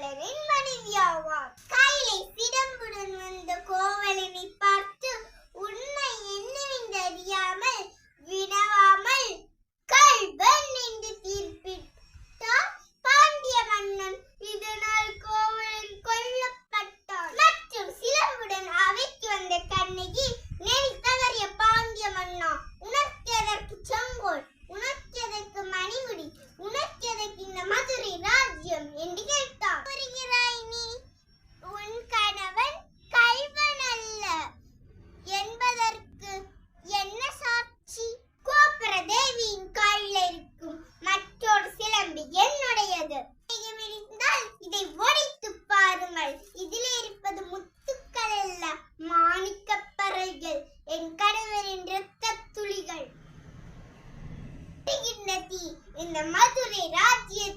coloring இந்த மதுரை ராஜ்யத்தை அழிக்கட்டும்